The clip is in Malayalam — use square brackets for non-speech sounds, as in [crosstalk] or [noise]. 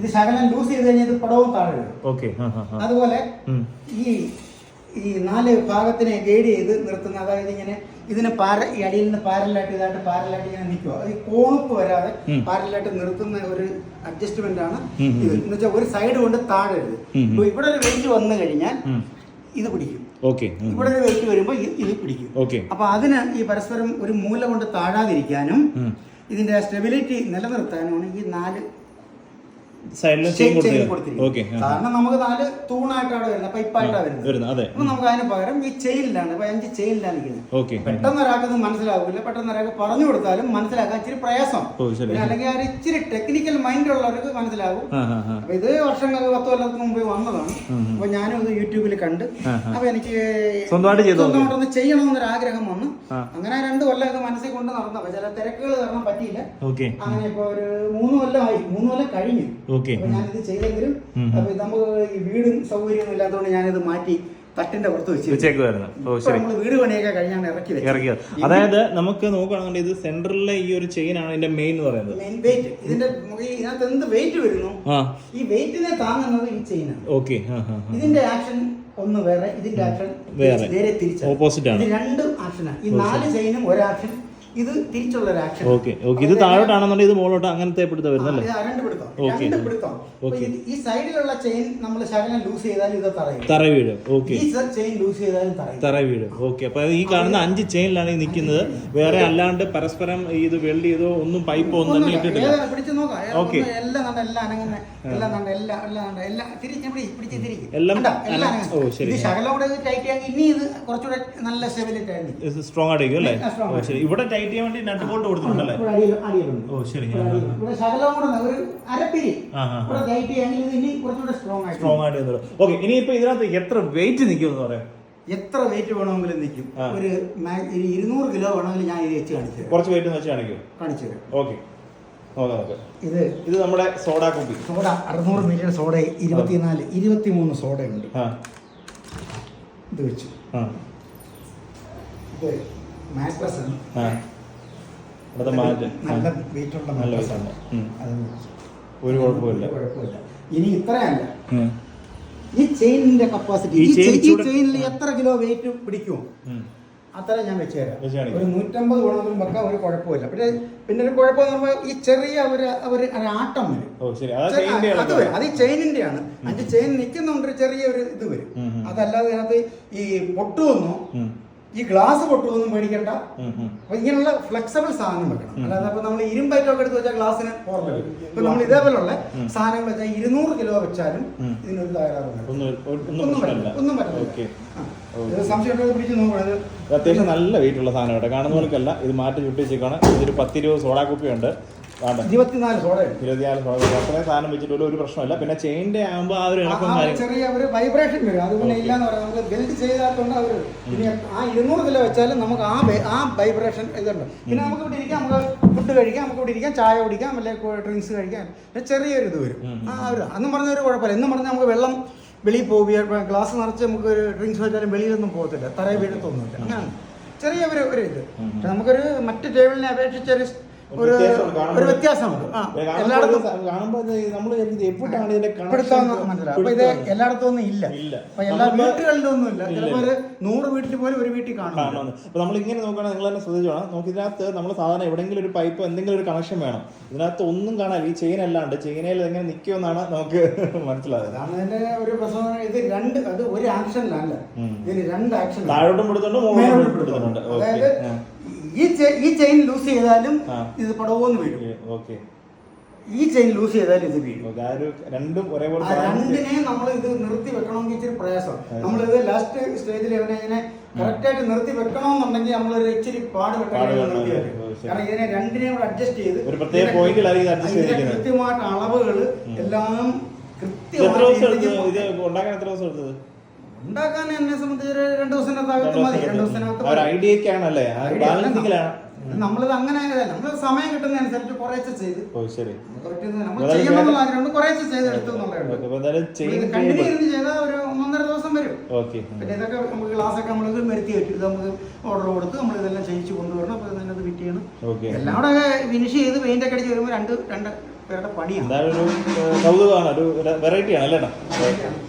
ഇത് ശകലം ലൂസ് ചെയ്ത് കഴിഞ്ഞാൽ ഇത് പടവും താഴെ വീഴും. ഓക്കെ അതുപോലെ ഈ ഈ നാല് ഭാഗത്തിനെ ഗൈഡ് ചെയ്ത് നിർത്തുന്ന അതായത് ഇങ്ങനെ ഇതിന് പാര ഈ അടിയിൽ നിന്ന് പാരലായിട്ട് ഇതായിട്ട് പാരലായിട്ട് ഇങ്ങനെ നിൽക്കുക ഈ കോണുപ്പ് വരാതെ. പാരലായിട്ട് നിർത്തുന്ന ഒരു അഡ്ജസ്റ്റ്മെന്റ് ആണ്. ഇത്. എന്ന് വെച്ചാൽ ഒരു സൈഡ് കൊണ്ട് താഴെ ഇത്. ഇപ്പൊ ഇവിടെ ഒരു വെയിറ്റ് വന്നു കഴിഞ്ഞാൽ ഇത് പിടിക്കും. ഓക്കെ ഇവിടെ ഒരു വെയിറ്റ് വരുമ്പോൾ ഇത് ഇത് പിടിക്കും. ഓക്കെ അപ്പൊ അതിന് ഈ പരസ്പരം ഒരു മൂല കൊണ്ട് താഴാതിരിക്കാനും ഇതിന്റെ സ്റ്റെബിലിറ്റി നിലനിർത്താനുമാണ് ഈ നാല് കാരണം നമുക്ക് നാല് തൂണായിട്ടാണ് വരുന്നത് പൈപ്പായിട്ടാണ് വരുന്നത്. അതെ. അപ്പൊ നമുക്ക് അതിന് പകരം ഈ ചെയിലാണ് ഇപ്പൊ അഞ്ച് ചെയിലാണ് നിൽക്കുന്നത് ഓക്കെ പെട്ടെന്ന് ഒരാൾക്ക് അത് മനസ്സിലാവില്ല പെട്ടെന്ന് ഒരാൾക്ക് പറഞ്ഞു കൊടുത്താലും മനസ്സിലാക്കാൻ ഇച്ചിരി പ്രയാസം. അല്ലെങ്കിൽ ആ ഇച്ചിരി ടെക്നിക്കൽ മൈൻഡ് ഉള്ളവർക്ക് മനസ്സിലാകും അപ്പൊ ഇത് വർഷങ്ങൾക്ക് പത്ത് കൊല്ലത്തിന് മുമ്പ് വന്നതാണ്. അപ്പൊ ഞാനും ഇത് യൂട്യൂബിൽ കണ്ട്. അപ്പൊ എനിക്ക്? സ്വന്തമായിട്ടൊന്ന് ചെയ്യണമെന്നൊരു ആഗ്രഹം വന്നു. അങ്ങനെ രണ്ട് കൊല്ലം ഇത് മനസ്സിൽ കൊണ്ട് നടന്നു. ചില തിരക്കുകൾ കാരണം പറ്റിയില്ല. അങ്ങനെ ഇപ്പൊ ഒരു മൂന്ന് കൊല്ലമായി. മൂന്ന് കൊല്ലം കഴിഞ്ഞു. ഞാനിത് ചെയ്തെങ്കിലും. അപ്പൊ നമുക്ക് ഈ വീടും സൗകര്യവും ഇല്ലാത്തതുകൊണ്ട് ഞാനിത് മാറ്റി തട്ടിന്റെ പുറത്ത് വെച്ച് ഉച്ചയ്ക്ക് ഓ ശരി. വീട് പണിയൊക്കെ കഴിഞ്ഞാണ് ഇറക്കി ഇറക്കിയത് അതായത് നമുക്ക് നോക്കുകയാണെങ്കിൽ ഇത് സെന്ററിലെ ഈ ഒരു ചെയിൻ ആണ് ഇതിന്റെ മെയിൻ എന്ന് പറയുന്നത്. മെയിൻ വെയിറ്റ് ഇതിന്റെ ഇതിനകത്ത് എന്ത് വെയിറ്റ് വരുന്നു? ഈ വെയിറ്റിനെ താങ്ങുന്നത് ഈ ചെയിനാണ് ഓക്കെ. ആ ആ ആ. ഇതിന്റെ ആക്ഷൻ ഒന്ന് വേറെ ഇതിന്റെ ആക്ഷൻ വേറെ. നേരെ തിരിച്ച്. ഓപ്പോസിറ്റ് ആണ്. രണ്ടും ആക്ഷനാണ് ഈ നാല് ചെയിനും ഒരു ആക്ഷൻ ഇത് തിരിച്ചുള്ള ഒരു ആക്ഷൻ ഓക്കെ ഓക്കെ ഇത് താഴോട്ടാണെന്നുണ്ടെങ്കിൽ ഇത് മുകളോട്ട് അങ്ങനത്തെ പിടുത്തം വരുന്നല്ലേ? രണ്ട് പിടുത്തം. ഓക്കെ രണ്ട് പിടുത്തം. ഓക്കെ ഈ സൈഡിലുള്ള ചെയിൻ നമ്മൾ ശകലം ലൂസ് ചെയ്താൽ ഇത് തറയും തറ വീഴും. ഓക്കെ ഈ ചെയിൻ ലൂസ് ചെയ്താലും തറയും തറ വീഴും. ഓക്കെ അപ്പൊ ഈ കാണുന്ന അഞ്ച് ചെയിനിലാണ് ഈ നിൽക്കുന്നത്. വേറെ അല്ലാണ്ട് പരസ്പരം ഇത് വെൽഡ് ചെയ്തോ ഒന്നും പൈപ്പ് ഒന്നും ഇട്ടിട്ടില്ല പിടിച്ചു നോക്കാം. ഓക്കെ എല്ലാം കണ്ട എല്ലാം അനങ്ങുന്ന. എല്ലാം കണ്ട എല്ലാം എല്ലാം കണ്ട എല്ലാം. തിരിച്ച് പിടി പിടിച്ച് തിരിക്കും എല്ലാം എല്ലാം ഓ, ശരി. ശകലം കൂടെ ടൈറ്റ് ആക്കി. ഇനി ഇത് കുറച്ചുകൂടെ നല്ല സ്റ്റെബിലിറ്റി ആയിരുന്നു സ്ട്രോങ് ആയിട്ട് അല്ലേ? ശരി. ഇവിടെ ടൈറ്റ് ചെയ്യാൻ വേണ്ടി നട്ട് ബോൾട്ട് കൊടുത്തിട്ടുണ്ടല്ലേ? ഇവിടെ അടിയിൽ അടിയിലുണ്ട്. ഓ ശരി ഇവിടെ അടിയിൽ. ഇവിടെ ശകലം കൂടെ ഒരു അരപ്പിരി. ആ ആ ഇവിടെ ടൈറ്റ് ചെയ്യാമെങ്കിൽ ഇത് ഇനി കുറച്ചുകൂടെ സ്ട്രോങ് ആയിട്ട് സ്ട്രോങ് ആയിട്ട് ഓക്കെ ഇനിയിപ്പോ ഇതിനകത്ത് എത്ര വെയിറ്റ് നിൽക്കുമെന്ന് പറയാം? എത്ര വെയിറ്റ് വേണമെങ്കിലും നിൽക്കും. ആ. ഒരു മാ- ഒരു ഇരുന്നൂറ് കിലോ വേണമെങ്കിൽ ഞാൻ ഇത് വെച്ച് കാണിച്ചു തരാം. കുറച്ച് വെയിറ്റ് വെച്ച് കാണിക്കും. കാണിച്ചു തരാം. ഓക്കെ നോക്കാം നോക്കാം. ഇത് ഇത് നമ്മുടെ സോഡാ കുപ്പി. സോഡ അറുന്നൂറ് മില്യൺ സോഡ ഇരുപത്തിനാല് ഇരുപത്തിമൂന്ന് സോഡയുണ്ട്. ആ. ഇത് വെച്ചു. ആ. ഇത് അടുത്ത മാറ്റ്. നല്ല വെയിറ്റ് നല്ല വെച്ചു. ഒരു കുഴപ്പമില്ല കുഴപ്പമില്ല ഇനി ഇത്രയല്ല. ഈ ചെയിനിന്റെ കപ്പാസിറ്റി ഈ ചെയിനിൽ എത്ര കിലോ വെയിറ്റ് പിടിക്കും അത്ര ഞാൻ വെച്ചുതരാം. ഒരു നൂറ്റമ്പത് വേണമെങ്കിലും വെക്കാം ഒരു കുഴപ്പമില്ല പിന്നെ പിന്നെ ഒരു കുഴപ്പം പറയുമ്പോൾ ഈ ചെറിയ ഒരു ഒരു ആട്ടം വരും. അതാ വരും. അത് ഈ ചെയിനിന്റെ ആണ് അഞ്ച് ചെയിൻ നിൽക്കുന്നുണ്ട് ചെറിയ ഒരു ഇത് വരും. അതല്ലാതെ അതിനകത്ത് ഈ പൊട്ടുവന്നോ ഈ ഗ്ലാസ് പൊട്ടുവൊന്നും മേടിക്കണ്ട അപ്പൊ ഇങ്ങനെയുള്ള ഫ്ലെക്സിബിൾ സാധനം വെക്കണം. അല്ലാതെ അപ്പൊ നമ്മൾ ഇരുമ്പൈറ്റൊക്കെ എടുത്ത് വെച്ചാൽ ഗ്ലാസ്സിന് ഓർമ്മ വരും. ഇപ്പൊ നമ്മൾ ഇതേപോലുള്ള സാധനങ്ങൾ വെച്ചാൽ ഇരുന്നൂറ് കിലോ വെച്ചാലും ഇതിനൊരു തകരാറുണ്ട് ഒന്നും പറ്റില്ല. ഒന്നും പറ്റില്ല. അത്യാവശ്യം നല്ല വെയിറ്റ് ഉള്ള സാധനം കേട്ടോ. കാണുന്നവർക്കല്ല. ഇത് മാറ്റി ചുട്ടിച്ചേക്കാണ് ഇതൊരു പത്തിരുപത് സോഡാ കുപ്പി ഉണ്ട് വേണ്ട ഇരുപത്തിനാല് സോഡയുണ്ട് ഇരുപത്തിനാല് സോഡ അത്രയും സാധനം വെച്ചിട്ട് ഒരു പ്രശ്നമില്ല. പിന്നെ ചെയിന്റെ ആകുമ്പോൾ ആ ഒരു ഇണക്കം കാര്യം ചെറിയ ഒരു വൈബ്രേഷൻ വരും. അതുപോലെ ഇല്ല ഇല്ലാന്ന് പറയാം നമുക്ക് ബിൽഡ് ചെയ്താൽക്കൊണ്ട് അവർ ഇനി ആ ഇരുന്നൂറ് കിലോ വെച്ചാലും നമുക്ക് ആ ആ വൈബ്രേഷൻ ഇതുണ്ട്. പിന്നെ നമുക്ക് ഇവിടെ ഇരിക്കാം. നമുക്ക് ഫുഡ് കഴിക്കാം. നമുക്ക് ഇവിടെ ഇരിക്കാം. ചായ കുടിക്കാം. അല്ലെങ്കിൽ ഡ്രിങ്ക്സ് കഴിക്കാം. പിന്നെ ചെറിയൊരു ഇത് വരും. ആ ഒരു അന്നും പറഞ്ഞ ഒരു കുഴപ്പമില്ല. എന്നും പറഞ്ഞാൽ നമുക്ക് വെള്ളം വെളിയിൽ പോവുക ഗ്ലാസ് നിറച്ച് നമുക്ക് ഒരു ഡ്രിങ്ക്സ് വെച്ചാലും വെളിയിലൊന്നും പോകത്തില്ല. തറയെ വീഴത്തൊന്നുമില്ല അങ്ങനെയാണ്. ചെറിയ ഒരു ഒരു ഇത്. നമുക്കൊരു മറ്റ് ടേബിളിനെ അപേക്ഷിച്ച് ഒരു ഒരു ഒരു വ്യത്യാസമുണ്ട്. ആ എല്ലായിടത്തും കാണുമ്പോൾ നമ്മൾ എവിടാണ് ഇതിന്റെ പിടുത്താന്ന് മനസ്സിലാവും അപ്പൊ ഇത് എല്ലായിടത്തും ഒന്നും ഇല്ല. അപ്പൊ എല്ലാ നമ്മളിപ്പോ- വീട്ടുകളിലും ഒന്നും ഇല്ല ഇല്ല. ചിലപ്പോ ഒരു നൂറ് വീട്ടിൽ പോലും ഒരു വീട്ടിൽ കാണും അപ്പൊ നമ്മൾ ഇങ്ങനെ നോക്കുകയാണെങ്കിൽ നിങ്ങൾ തന്നെ ശ്രദ്ധിച്ചു വേണം. നമുക്ക് ഇതിനകത്ത് നമ്മൾ സാധാരണ എവിടെയെങ്കിലും ഒരു പൈപ്പ് എന്തെങ്കിലും ഒരു കണക്ഷൻ വേണം. ഇതിനകത്ത് ഒന്നും കാണാൻ ഈ ചെയിൻ അല്ലാണ്ട് ചെയിനയിൽ എങ്ങനെ നിൽക്കുമെന്നാണ് നമുക്ക് [laughs] മനസ്സിലായത് അതിന്റെ ഒരു പ്രശ്നം ഇത് രണ്ട് അത് ഒരു ആക്ഷനിലല്ല അല്ല ഇതിന് രണ്ട് ആക്ഷൻ താഴോട്ടും പിടുത്തുണ്ട് മുകളിലോട്ടും പിടുത്തുന്നുണ്ട് അതായത് ഈ ഈ ചെയിൻ ലൂസ് ചെയ്താലും. ഇത് പടവോന്ന് വീഴും. ഓക്കെ ഈ ചെയിൻ ലൂസ് ചെയ്താലും ഇത് വീഴും. രണ്ടും ഒരേപോലെ രണ്ടിനെ നമ്മൾ ഇത് നിർത്തി വെക്കണമെങ്കിൽ ഇച്ചിരി പ്രയാസം. നമ്മൾ ഇത് ലാസ്റ്റ് സ്റ്റേജിൽ ഇവനെ ഇങ്ങനെ കറക്റ്റ് ആയിട്ട് നിർത്തി വെക്കണമെന്നുണ്ടെങ്കിൽ നമ്മൾ ഒരു ഇച്ചിരി പാട്. കാരണം ഇതിനെ രണ്ടിനെയും കൂടെ അഡ്ജസ്റ്റ് ചെയ്ത് ഒരു പ്രത്യേക. കൃത്യമായിട്ട് അളവുകൾ എല്ലാം കൃത്യമായിട്ട് ഉണ്ടാക്കാൻ എത്ര ദിവസം എടുത്തത്? ഉണ്ടാക്കാൻ എന്നെ സംബന്ധിച്ച് ഒരു രണ്ട് ദിവസത്തിനകത്ത് മതി. രണ്ട് ദിവസത്തിനകത്ത് ആ ഒരു ഐഡിയ ഒക്കെ ആണല്ലേ ആ ഒരു Idea അല്ല. നമ്മളിത് അങ്ങനെ നമ്മൾ സമയം കിട്ടുന്നതനുസരിച്ച് കുറേശ്ശെ ചെയ്ത്. നമുക്ക് പറ്റുന്നത് നമ്മൾ ചെയ്യണമെന്നുള്ള ആഗ്രഹമുണ്ട്. കുറേശ്ശെ ചെയ്തെടുത്തു എന്നുള്ളതാണ് കണ്ടിന്യൂ ഇരുന്ന് ചെയ്താൽ ഒരു ഒന്നൊന്നര ദിവസം വരും. പിന്നെ ഇതൊക്കെ നമുക്ക് ക്ലാസ്സൊക്കെ നമ്മൾ വരുത്തി വെച്ചു ഇത് നമുക്ക് ഓർഡർ കൊടുത്ത് നമ്മൾ ഇതെല്ലാം ചെയ്യിച്ച് കൊണ്ടുവരണം. അപ്പോൾ അത് ഫിറ്റ് ചെയ്യണം. എല്ലാം കൂടെ ഫിനിഷ് ചെയ്ത് പെയിന്റ് ഒക്കെ അടിച്ച് വരുമ്പോൾ രണ്ട് രണ്ട് പേരുടെ പണിയാണ് ഒരു വെറൈറ്റിയാണ് കൗതുകമാണ്.